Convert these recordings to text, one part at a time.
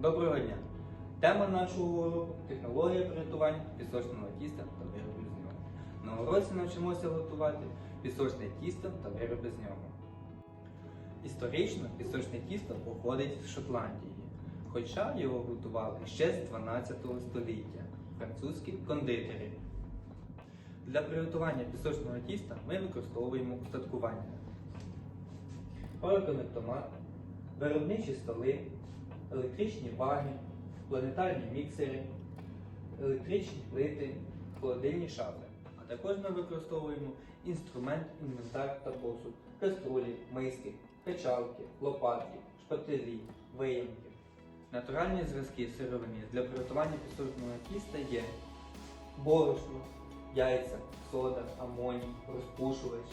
Доброго дня! Тема нашого уроку технологія приготування пісочного тіста та виробів з нього. На уроці навчимося готувати пісочне тісто та вироби з нього. Історично пісочне тісто походить з Шотландії, хоча його готували ще з 12 століття французькі кондитери. Для приготування пісочного тіста ми використовуємо устаткування. Оргонектомат, виробничі столи, електричні ваги, планетарні міксери, електричні плити, холодильні шафи. А також ми використовуємо інструмент, інвентар та посуд, каструлі, миски, печалки, лопатки, шпателі, виямки. Натуральні зразки сировини для приготування пісочного тіста є борошно, яйця, сода, амоній, розпушувач,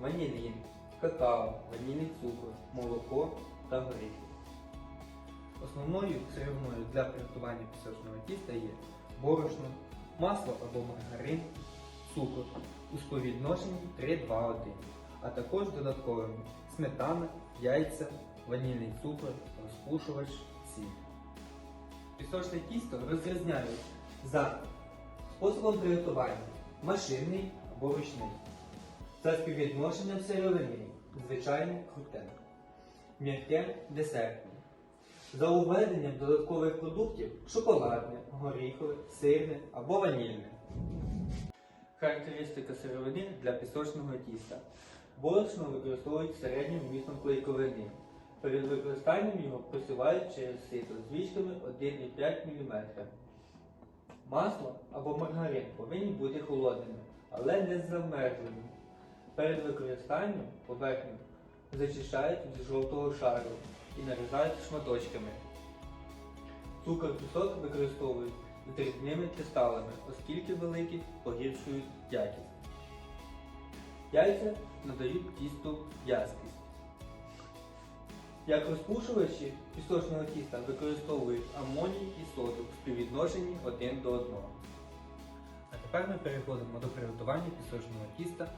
ванілін, какао, ванільний цукор, молоко та горіхи. Основною сировиною для приготування пісочного тіста є борошно, масло або маргарин, цукор у співвідношенні 3-2-1, а також додатковими сметана, яйця, ванільний цукор, розпушувач, сіль. Пісочне тісто розрізняють за способом приготування машинний або ручний, за співвідношенням сировини, звичайне круте, м'яке десертне. За уведенням додаткових продуктів шоколадне, горіхове, сирне або ванільне. Характеристика сировини для пісочного тіста. Борошно використовують середнім вмістом клейковини. Перед використанням його просувають через сито з вічками 1,5 мм. Масло або маргарин повинні бути холодними, але не замерзлими. Перед використанням поверхню зачищають від жовтого шару і нарізають шматочками. Цукор пісок використовують з дрібними кристалами, оскільки великі погіршують якість. Яйця надають тісту в'язкість. Як розпушувачі пісочного тіста використовують амоній і соду в співвідношенні один до одного. А тепер ми переходимо до приготування пісочного тіста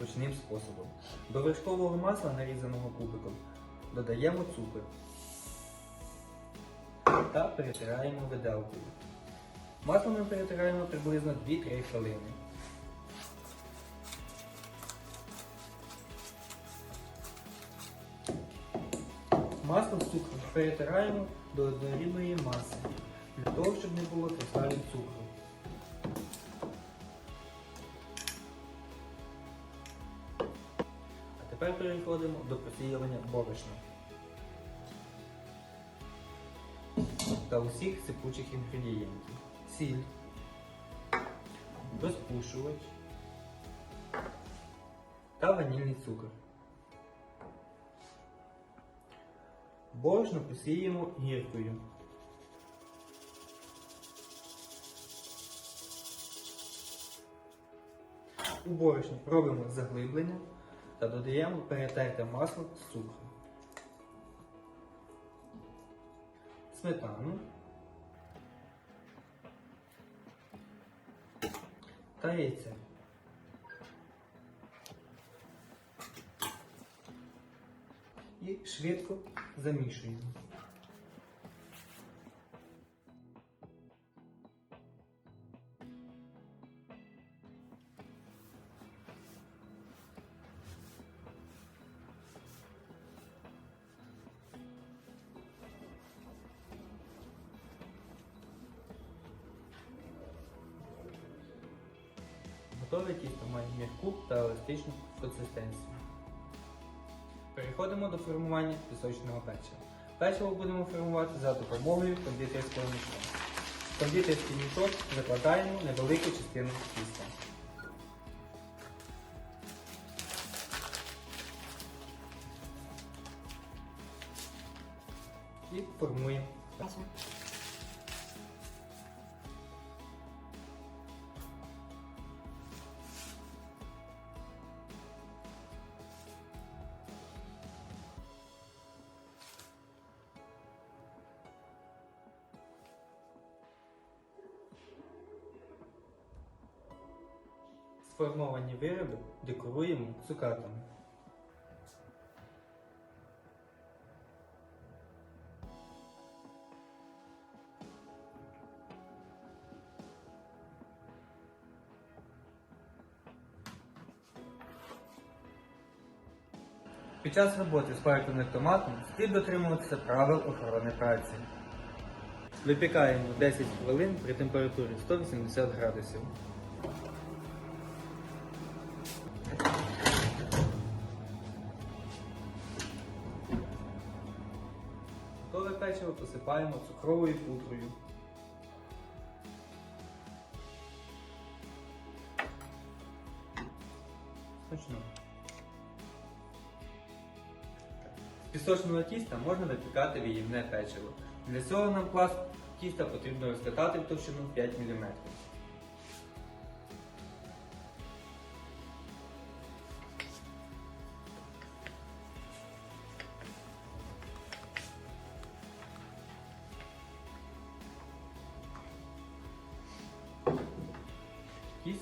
ручним способом. До вершкового масла, нарізаного кубиком, додаємо цукор та перетираємо виделкою. Масло ми перетираємо приблизно 2-3 хвилини. Масло з цукром перетираємо до однорідної маси, для того, щоб не було кристалів цукру. Тепер переходимо до просіювання борошна та усіх сипучих інгредієнтів. Сіль, розпушувач та ванільний цукор. Борошно посіємо гіркою. У борошні робимо заглиблення та додаємо перетерте масло з цукром. Сметану та яйця. І швидко замішуємо. Готове тісто має м'яку та еластичну консистенцію. Переходимо до формування пісочного печива. Печиво будемо формувати за допомогою кондитерського мішка. В кондитерський мішок закладаємо невелику частину тіста. І формуємо. цикатами. Під час роботи з пальтовим томатом слід дотримуватися правил охорони праці. Випікаємо 10 хвилин при температурі 180 градусів. Печиво посипаємо цукровою пудрою. Смачно. З пісочного тіста можна випікати виївне печиво. Для цього нам пласт тіста потрібно розкатати в товщину 5 мм.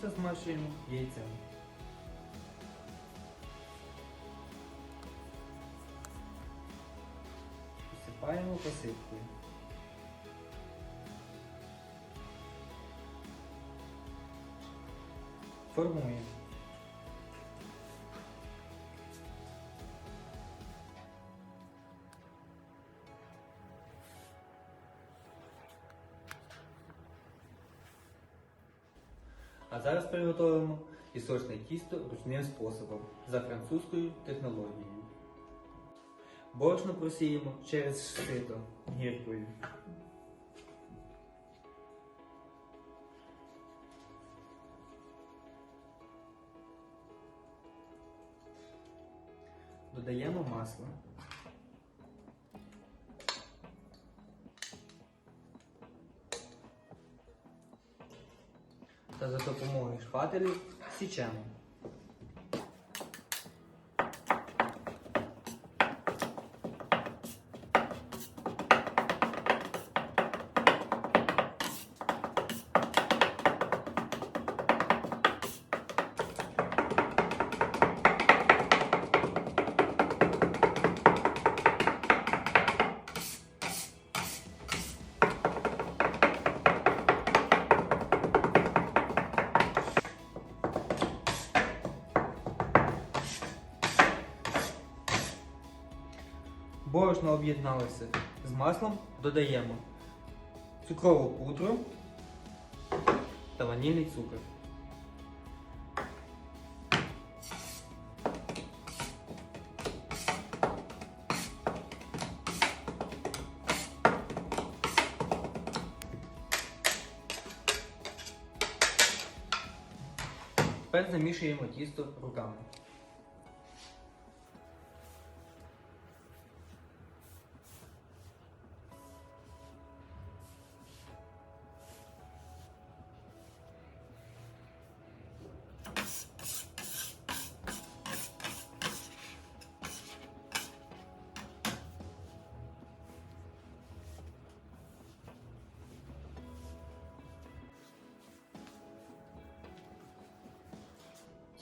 Тісто змащуємо яйцем. Посипаємо посипкою. Формуємо. А зараз приготуємо пісочне тісто ручним способом за французькою технологією. Борошно просіємо через сито гіркою. Додаємо масло. За допомогою шпателів січемо. Борошно об'єдналося з маслом, додаємо цукрову пудру та ванільний цукор. Тепер замішуємо тісто руками.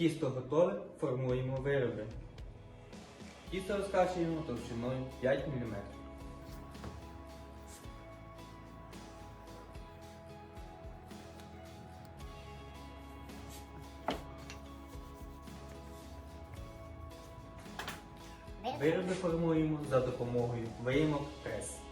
Тісто готове, формуємо вироби. Тісто розкачуємо товщиною 5 мм. Вироби формуємо за допомогою виїмок прес.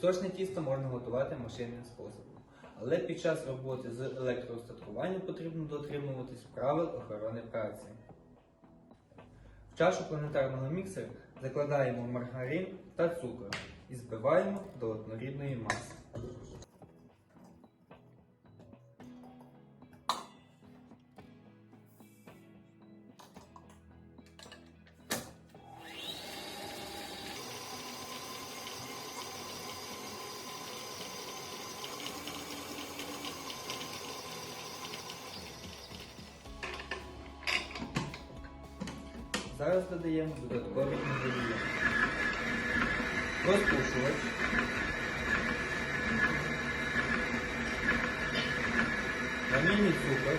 Пісочне тісто можна готувати машинним способом, але під час роботи з електроостаткуванням потрібно дотримуватись правил охорони праці. В чашу планетарного міксера закладаємо маргарин та цукор і збиваємо до однорідної маси. Зараз додаємо додаткові інгредієнти. Розпушувач. Ванільний цукор.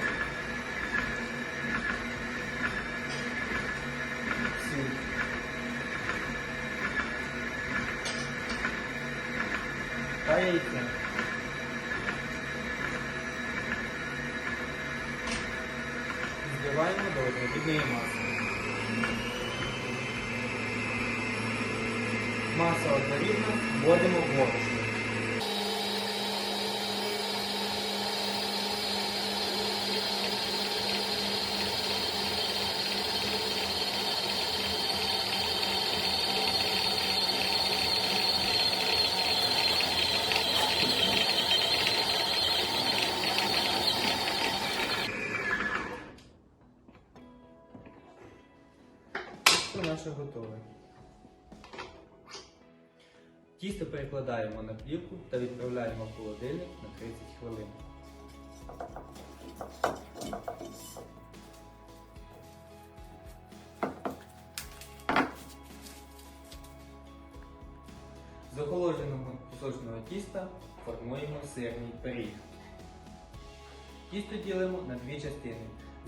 Перекладаємо на плівку та відправляємо в холодильник на 30 хвилин. З охолодженого пісочного тіста формуємо сирний пиріг. Тісто ділимо на дві частини.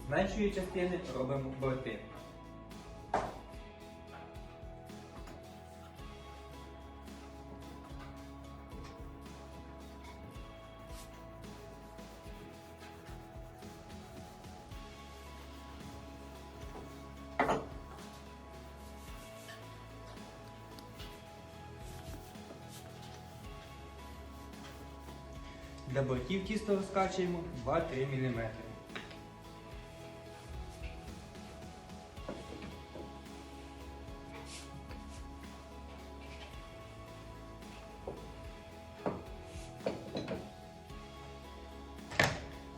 З меншої частини робимо борти. Для бортів тісто розкачуємо 2-3 мм.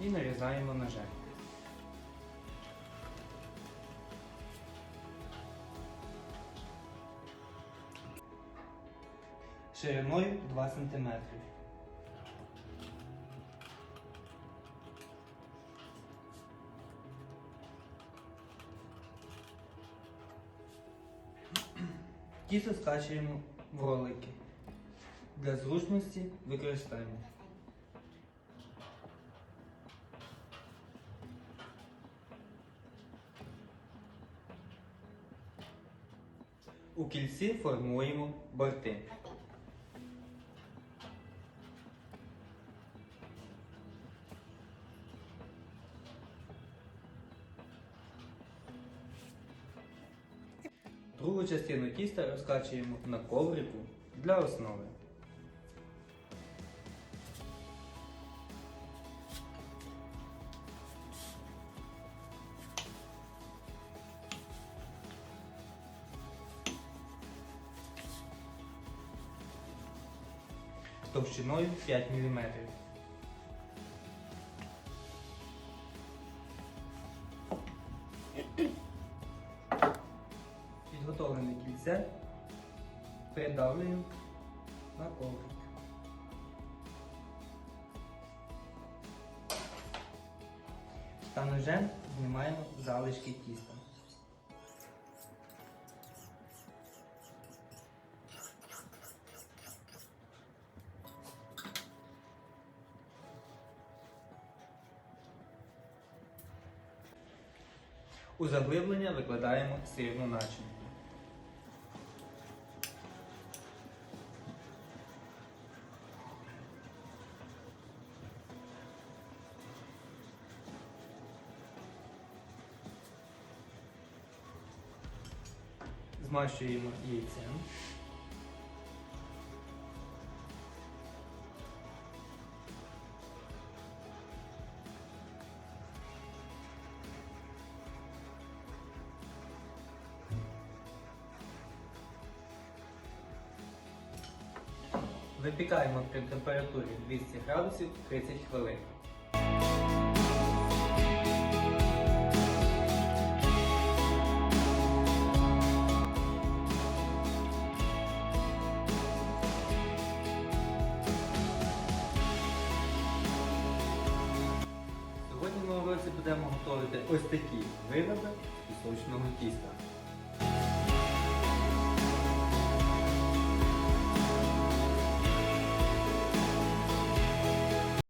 І нарізаємо ножем. Шириною 2 см. Тісто скачуємо в ролики. Для зручності використаємо. У кільці формуємо борти. Частину тіста розкачуємо на коврику для основи. Товщиною 5 мм. Придавлюємо на коврик. Та ножем знімаємо залишки тіста. У заглиблення викладаємо сирну начинку. змащуємо яйцем. Випікаємо при температурі 200 градусів 30 хвилин. Готувати ось такі вироби з пісочного тіста.